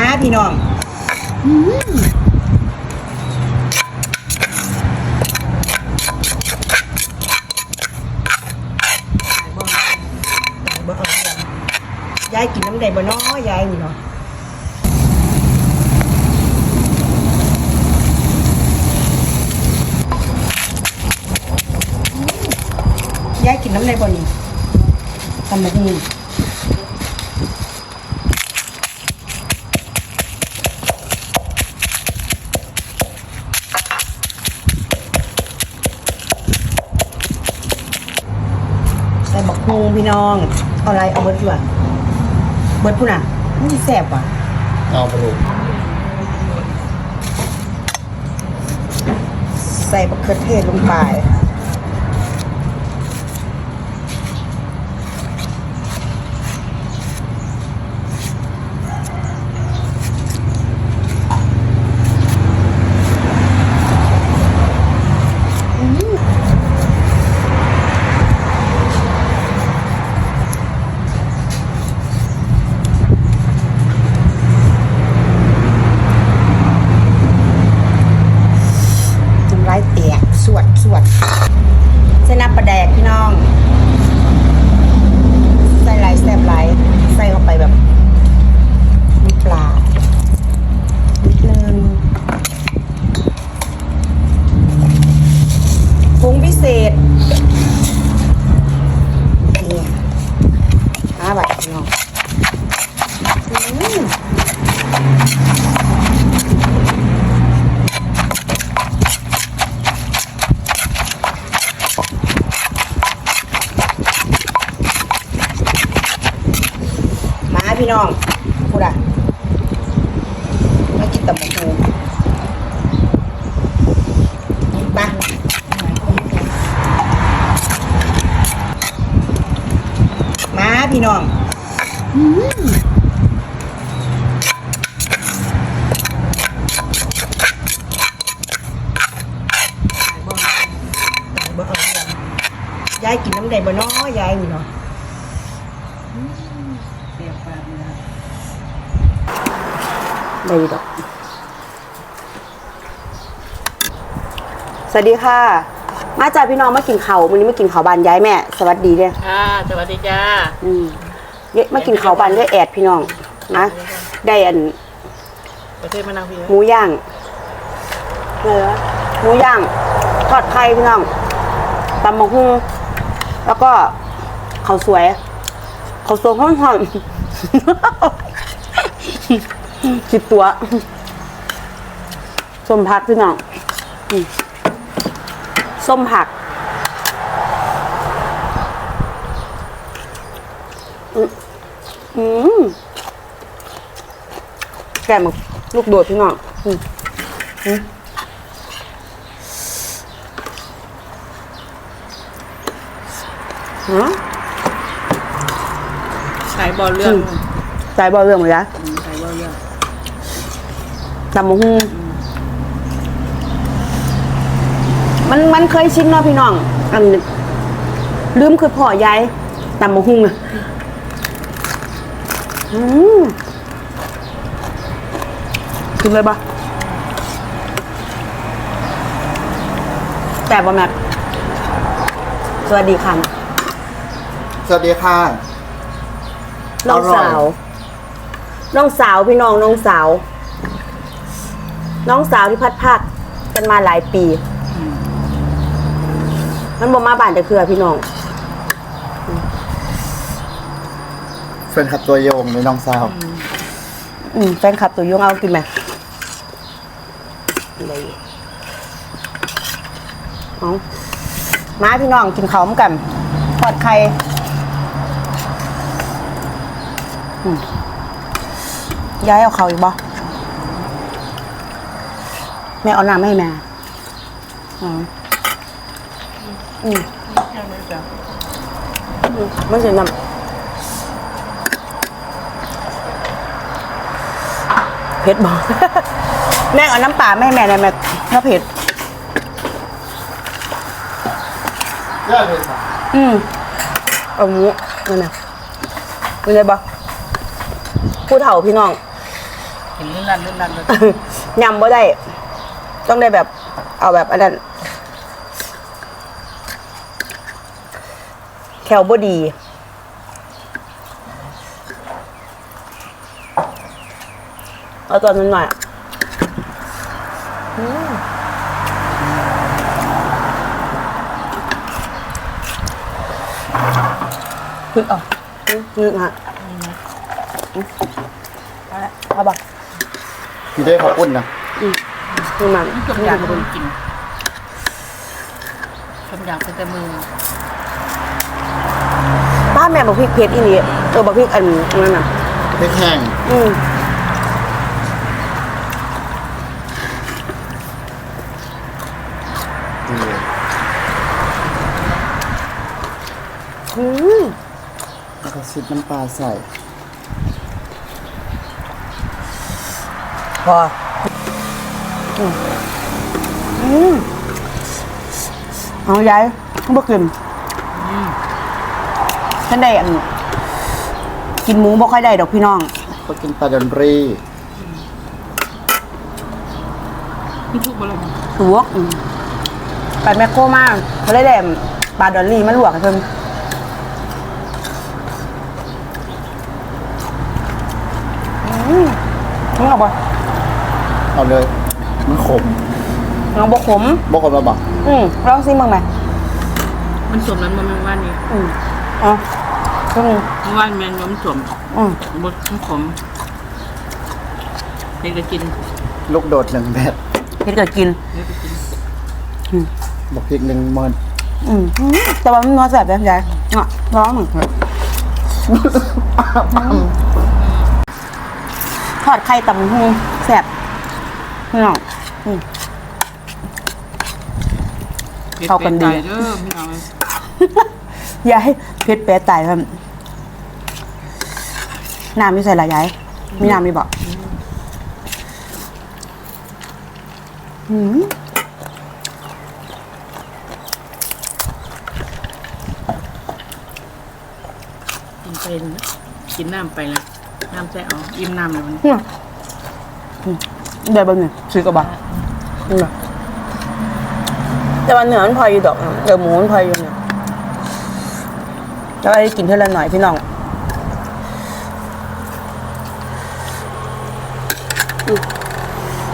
าพี่น้องยายกินน้ำใดงบ่น้อยายนี่เนาะยายกินน้ำใดงบ่นี่ตำแบักหุ่ งงพี่น้อง เอาอะไรเอาเบิร์ดดีกว่าเบิร์ดพุ่นอะมันสิแสบว่ะเอาไปลูกใส่บะเขือเทศลงไปน้ำลายแตกสวดสวดใส่น้ำปลาแดกพี่น้อง ใส่หลายแซ่บหลายใส่เข้าไปแบบมีปลานิดนึงปรุงพิเศษนี่ ห้าบาทพี่น้องอืม มาพี่น้องพูดอะมากินตำบักหูมามาพี่น้องบ่เอาเรื่อง ยายกินน้ำใดบ่น้อยายนี่เนาะได้ดอกสวัสดีค่ะ มาจากพี่น้องมากินเขาววันนี้มากินเขาวบานย้ายแม่ สวัสดีเด้อค่ะสวัสดีจ้าอืมเยอะมากินเขาวบานด้วยแอดพี่น้องนะได้อันประเทศมะนาวพี่หมูย่างเนื้อหมูย่างทอดไข่พี่น้องตำมะฮุ่ง แล้วก็เขาสวย เขาสวยห้อนหอมๆสิบตัวส้มผักพี่น้องส้มผักอืมแกะหมกลูกโดดพี่น้องอืม อืมฮะสายบอลเรื่องใจบอลเรื่องไหมจ๊ะสายบอลเรื่องตำมะฮุ่งมันมันเคยชินเนาะพี่น้อง อันลืมคือพ่อยายตำมะฮุ่งอะอืมกินเลยปะแต่บะแมทสวัสดีค่ะ สวัสดีค่ะน้องอร่อยสาว น้องสาวพี่น้องน้องสาว น้องสาวที่พัดภาคกันมาหลายปี มันบ่มาบ้านแต่คือพี่น้องแฟนคลับตัวโยงในน้องสาว อืมแฟนคลับตัวยงเอากินไหมเลยเอามาพี่น้องกินข้าวมกันทอดไข่อืม ย้ายเอาเขาวอีกบ่แม่เอาน้ำให้แม่อ๋ออืมมันจะน้ำเผ็ดบอกแม่เอาน้ำปลาไม่ให้แม่เลยแม่ถ้าเผ็ดยอดเลยค่ะอืมเอาหมูนั่นน่ะเป็นไงบ่ผู้เฒ่าพี่น้อง เห็นลื่นดันลื่นดันเลยยำบ่ได้ ต้องได้แบบเอาแบบอันนั้นแคลบ่ดี เอาตัวนั้นหน่อยอะอืมพึ่งออกนึกฮะเอาละเอาบัก พี่ได้ขอบคุณนะนี่มันทุกอย่างคนกินทำอย่างเป็นแต่มือป้าแม่บอกพริกเผ็ดอีนี่เออบอกพริกอันนั้นน่ะพริกแห้งอืมอืมแล้วก็ซิดน้ำปลาใส่ พออืมอืมเอายายบ่กินฉันได้อันกินหมูบ่ค่อยได้ดอกพี่น้องก็กินปลาดอนรีพี่ทุกบลงลวกอืมไปแมคโครมากเขาเลยได้ปลาดอลลี่มาลวกให้เพิ่นอืมมึงเอาบ่ เอาเลย มันขมมึงเอาบ่ขมบอกคนมาบอกอืมลองซิมึงไหมมันสวมนั้นมันว่านนี้อืมเอ๋ออืมมันว่านแมนมันสวมอืมบดมันขมเด็กก็กินลูกโดดหนึ่งแบบเฮ็ดก็กิน เด็กก็กินบอกพริกหนึ่งเมินอืมอืมแต่ว่ามันนัวแซ่บแบบยายอะร้องหนึ่งทอดไข่ตำหูแซ่บ พี่น้องอืม เข้ากันดีเด้อพี่น้องยายเพชรแปรตายครับน้ำมีใส่ละยาย มีน้ำมีบอกอืมกินเป็นกินน้ำไปละน้ำใส่เอาอิ่มน้ำเลยมันเนี่ยอืม ได้บ้างเนี่ยซื้อกระบะนี่แบบแต่วันเหนือมันพออยู่ดอกเดี๋ยวหมูมันพออยู่เนี่ยแล้วได้กินเท่าละหน่อยพี่น้อง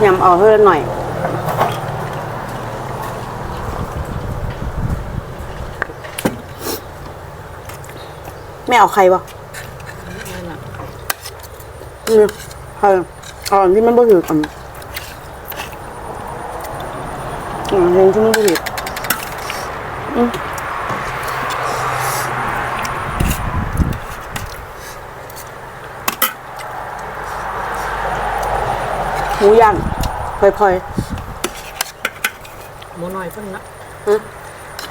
อยำเอาเท่าละหน่อยไม่เอาใครวะนั่หละอืมใคร อาอันที่มันบ่ถือกันอืมยังที่มันบ่ถืออืมหมูย่างพลอยหมูน้อยเพิ่นนะๆฮะ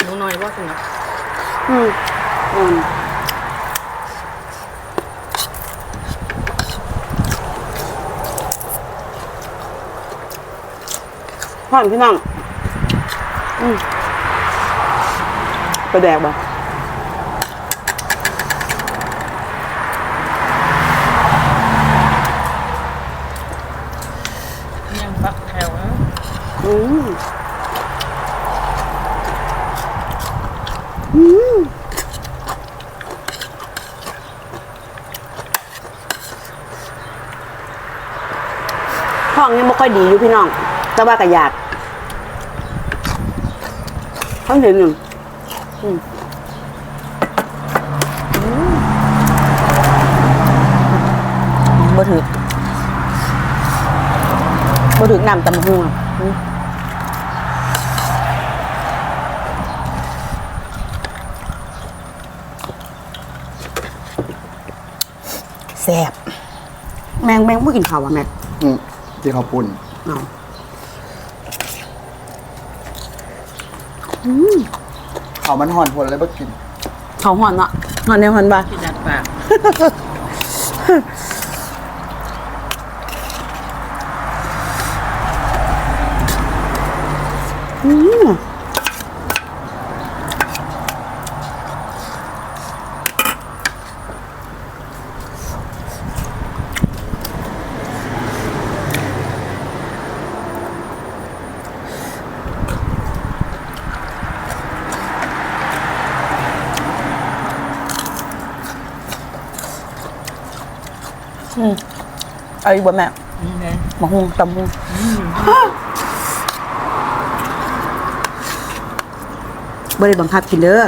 หมูน้อยว่าเพิ่นนะอืมอืม ผ่านพี่น้องอืมไปแดกบ่ยังฟักแถวนะอืมห้องยังไม่ค่อยดีอยู่พี่น้องแต่ว่ากระยาก ต้องเห็นหนึ่งอืมอืมบ่ถือบ่ถือน้ำตำบักหุ่งอะอืมแซ่บแมงแมงไม่กินข้าวอะแม่อืมที่เขาวปุ่นเอา เขาวมันห่อนพนเลยบ่กิน เขาหอนเนาะหอนแนวหอนบ่ที่ดัดปาก อืม อืมเอาอีกบ่แม่อืมเลยหมกฮุงตำฮุงบ่ได้บังคับกินเด้อ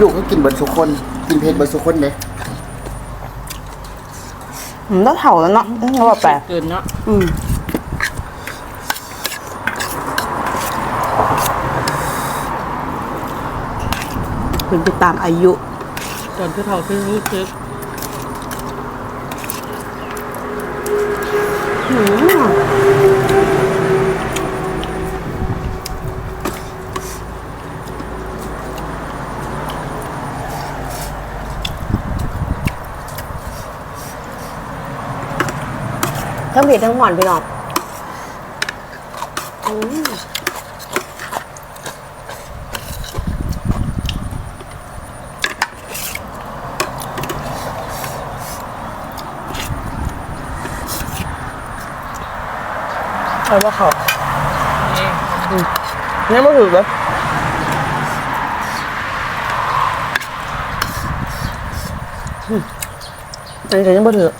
ลูกก็กินเบิร์ดสุคน กินเพชรเบิร์ดสุคนเลยอืมต้องเห่าแล้วเนาะอืมแล้วว่าแปลกเกินเนาะอืมเป็นไปตามอายุตอ นที่เขาซื้อรู้สึกทั้งเผ็ดทั้งหวานพี่น้องอืม เอาว่าเขานี่เนี่ยไม่ถือเลยอืมอันนี้ก็ยังไม่ถือ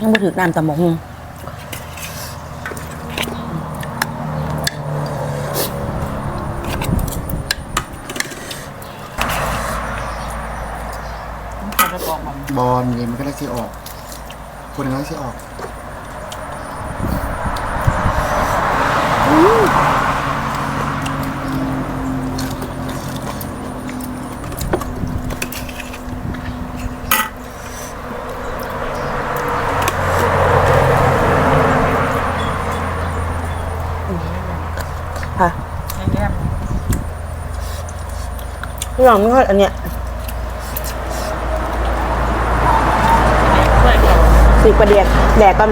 ยังไม่ถือน้ำตำหมกฮุง เขาจะบอกมันบอลนี่มันก็ได้ที่ออก คนนั้นที่ออกค่ะ แง่พี่น้องไม่ค่อยอันเนี้ย ช่วยเขา สีประเดียกแดกกัน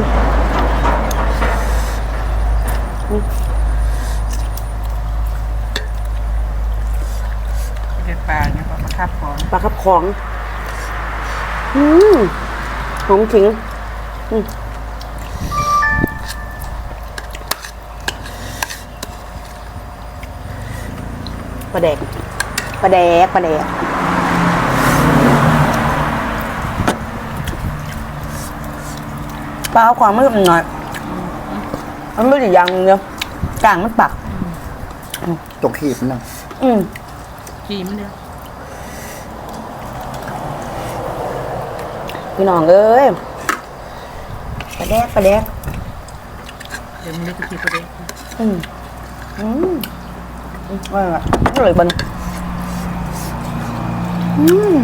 เด็ดปลาเนี่ยเขาประคับก่อนปลาคับของอืมหอมขิงอืมปลาแดกปลาแดกปลาแดก ปลาเอาความมันหน่อยมันไม่ได้ยังเดียวกลางมันปัก ตกขีบมันนะอืมกีมันเดียวพี่น้องเอ้ยปลาแดกปลาแดกเดี๋ยวมันเล็กทีประเด็นอืมอืมอืมว่าไงอร่อยบันอืม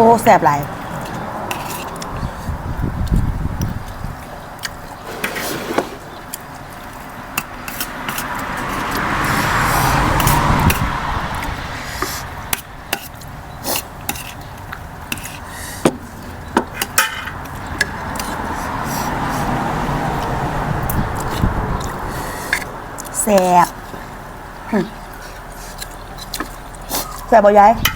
อ้แสบหลายแสบแสบบ่ยาย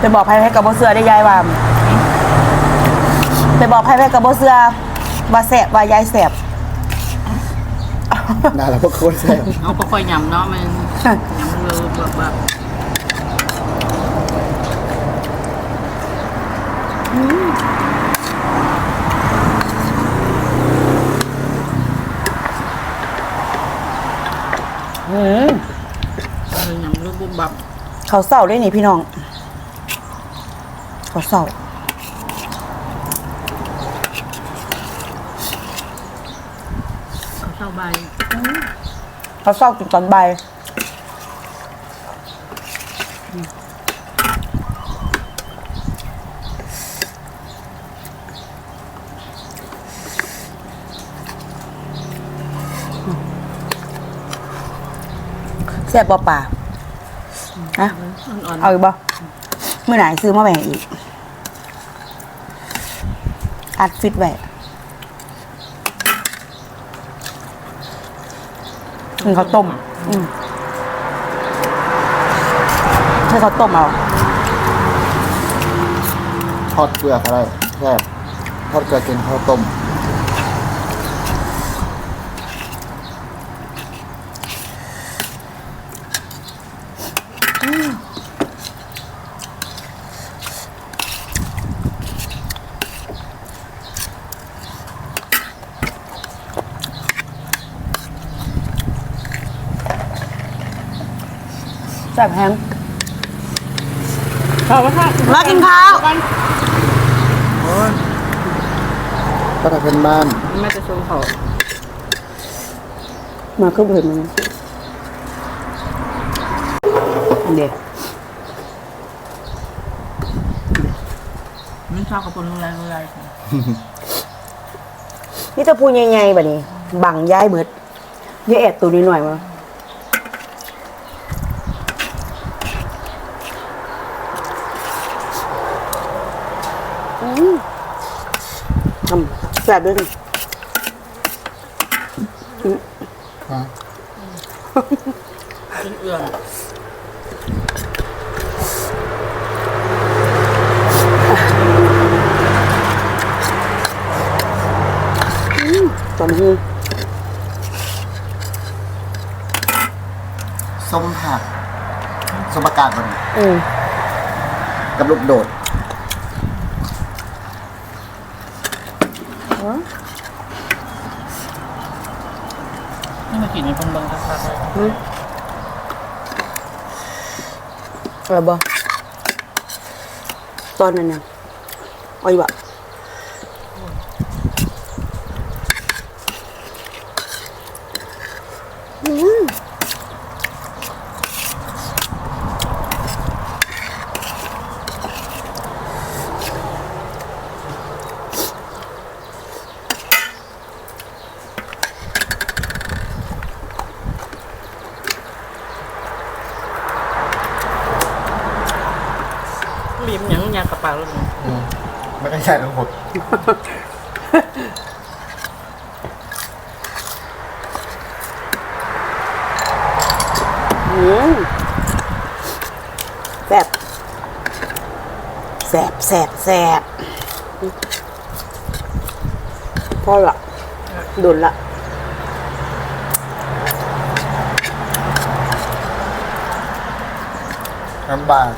ไปบอกใครให้กับบ่เสือได้ยายว่าไปบอกใครให้กับบ่เสือว่าแสบว่ายายแสบน่ารักพวกคนแซ่บเอาก็ค่อยยำเนาะมันยำเลยแบบแบบอืมเออยำลูกบุบบับเขาเศร้าด้วยนี่พี่น้องเขาเศร้าเขาเข้าใบเขาเศร้ากินตอนบ่ายแซ่บบ่ป่าฮะอ่อนเอาอีกบ่เมื่อไหร่ซื้อมาแบ่งอีก อัดฟิตไว้กินข้าวต้มๆอืมให้เขาต้มเอา ทอดเกลือก็ได้แซ่บทอดเกลือกินข้าวต้ม ซ่บแฮงข้าวมาค่ะมากินข้าวโอ้ยก็ถ้าเป็นบ้านแม่จะชงเขามาเครื่องเผ็ดมันอันเด็ดไม่ชอบกับคนรุนแรงรุนแรงค่ะนี่จะพูดใหญ่ๆแบบนี้ บังย้ายเบิดอย่าแอบตัวนี้หน่อยมาอืม ทำแซ่บด้วยนี่ฮะจนเอื่อมตอนนี้ส้มผักส้มประกาศมันอืมกับลูกโดด นี่มากินในคนเบิงครับเลยอืมอะไรบ่ตอนนั้นเนี่ยอ้อยบะอืม บีบหยังยางกระเป๋าเลยไม่ใช่ทั้งหมดอืมแซ่บแซ่บแซ่บแซ่บพอละโดนละน้ำบาง